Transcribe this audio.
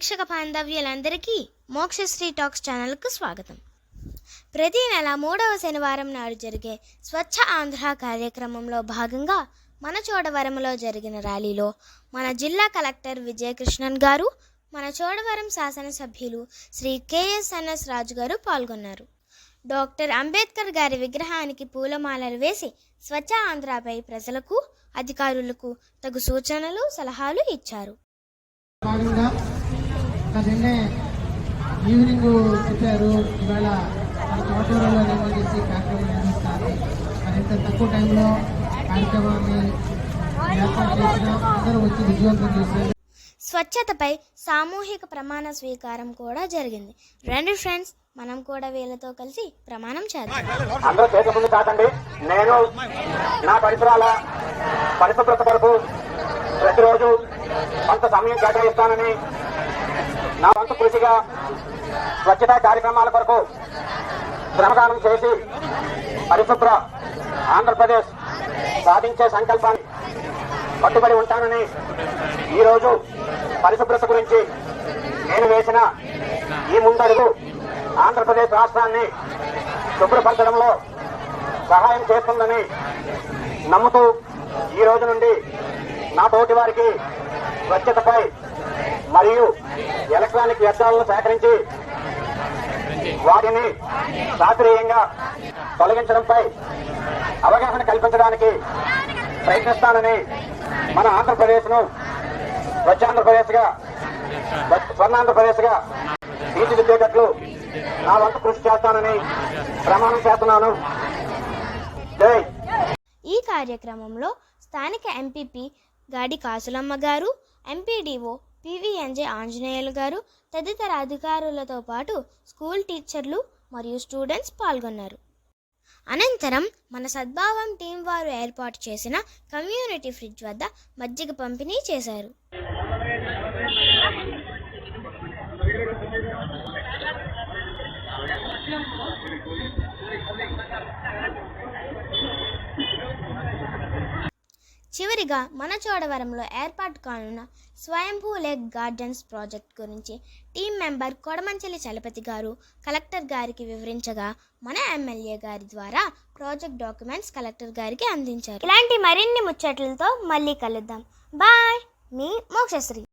వీక్షక బాంధవ్యులందరికీ Mokshasri talks ఛానల్కు స్వాగతం. ప్రతి నెల మూడవ శనివారం నాడు జరిగే స్వచ్ఛ ఆంధ్ర కార్యక్రమంలో భాగంగా మన చోడవరంలో జరిగిన ర్యాలీలో మన జిల్లా కలెక్టర్ విజయకృష్ణన్ గారు మన చోడవరం శాసనసభ్యులు శ్రీ కేఎస్ఎన్ఎస్ రాజు గారు పాల్గొన్నారు. డాక్టర్ అంబేద్కర్ గారి విగ్రహానికి పూలమాలలు వేసి స్వచ్ఛ ఆంధ్రపై ప్రజలకు అధికారులకు తగు సూచనలు సలహాలు ఇచ్చారు. భాగంగా నిన్నే ఈవినింగ్ చెప్పారు ఇవాళ మన తోటూరులో నిర్వహించి కార్యక్రమం నిర్వహిస్తారు. మరింత తక్కువ టైంలో కార్యక్రమాన్ని ఏర్పాటు చేసిన అందరూ వచ్చి విజయవంతం చేశారు. స్వచ్ఛతపై సామూహిక ప్రమాణ స్వీకారం కూడా జరిగింది. రండి ఫ్రెండ్స్ మనం కూడా వీళ్ళతో కలిసి ప్రమాణం చేద్దాం. అందరూ చేతి ముందు కాకండి నేను నా పరిసరాల పరిశుభ్రత కొరకు ప్రతిరోజు కొంత సమయం కేటాయిస్తానని నా వంతు కృషిగా స్వచ్ఛతా కార్యక్రమాల కొరకు శ్రమదానం చేసి పరిశుభ్ర ఆంధ్రప్రదేశ్ సాధించే సంకల్పాన్ని పట్టుబడి ఉంటానని ఈరోజు పరిశుభ్రత గురించి నేను వేసిన ఈ ముందడుగు ఆంధ్రప్రదేశ్ రాష్ట్రాన్ని శుభ్రపరచడంలో సహాయం చేస్తుందని నమ్ముతూ ఈ రోజు నుండి నా తోటి వారికి స్వచ్ఛతపై మరియు ఎలక్ట్రానిక్ వ్యర్థాలను సేకరించి వాటిని శాస్త్రీయంగా తొలగించడంపై అవగాహన కల్పించడానికి ప్రయత్నిస్తానని మన ఆంధ్రప్రదేశ్ను స్వచ్ఛాంధ్రప్రదేశ్గా స్వర్ణాంధ్రప్రదేశ్గా తీర్చిదిద్దేటట్లు నా వంతు కృషి చేస్తానని ప్రమాణం చేస్తున్నాను. ఈ కార్యక్రమంలో స్థానిక ఎంపీపీ గాడి కాసులమ్మ గారు ఎంపీడీఓ పివిఎన్జే ఆంజనేయులు గారు తదితర అధికారులతో పాటు స్కూల్ టీచర్లు మరియు స్టూడెంట్స్ పాల్గొన్నారు. అనంతరం మన సద్భావం టీం వారు ఏర్పాటు చేసిన కమ్యూనిటీ ఫ్రిడ్జ్ వద్ద మజ్జిగ పంపిణీ చేశారు. చివరిగా మన చోడవరంలో ఏర్పాటు కానున్న స్వయంభూ లేక్ గార్డెన్స్ ప్రాజెక్ట్ గురించి టీం మెంబర్ కొడమంచెలి చలపతి గారు కలెక్టర్ గారికి వివరించగా మన ఎమ్మెల్యే గారి ద్వారా ప్రాజెక్ట్ డాక్యుమెంట్స్ కలెక్టర్ గారికి అందించారు. ఇలాంటి మరిన్ని ముచ్చట్లతో మళ్ళీ కలుద్దాం. బాయ్. మీ మోక్షశ్రీ.